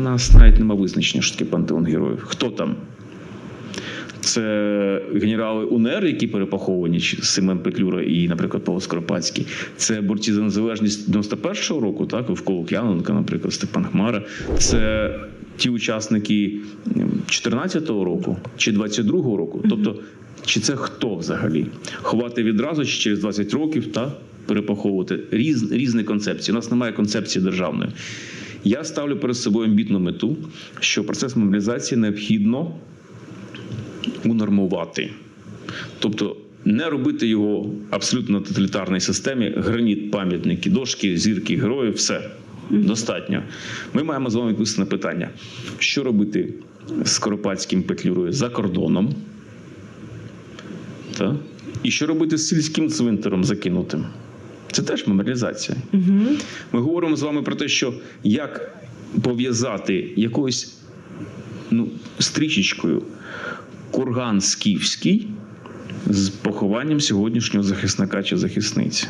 нас навіть нема визначення, що таке пантеон героїв. Хто там? Це генерали УНР, які перепаховані, Семен Петлюра і, наприклад, Павло Скоропадський. Це борці за незалежність 91-го року, так, Вовко Лук'яненко, наприклад, Степан Хмара. Це ті учасники 14-го року чи 22-го року. Тобто, чи це хто взагалі? Ховати відразу чи через 20 років, так? Перепаховувати Різ, різні концепції. У нас немає концепції державної. Я ставлю перед собою амбітну мету, що процес мобілізації необхідно унормувати. Тобто не робити його абсолютно тоталітарній системі, граніт, пам'ятники, дошки, зірки, герої, все достатньо. Ми маємо з вами відповісти на питання, що робити з Коропадським петлюрою за кордоном, та? і що робити з сільським цвинтаром закинутим. Це теж меморіалізація. Ми говоримо з вами про те, що як пов'язати якоюсь ну, стрічечкою курган скіфський з похованням сьогоднішнього захисника чи захисниці.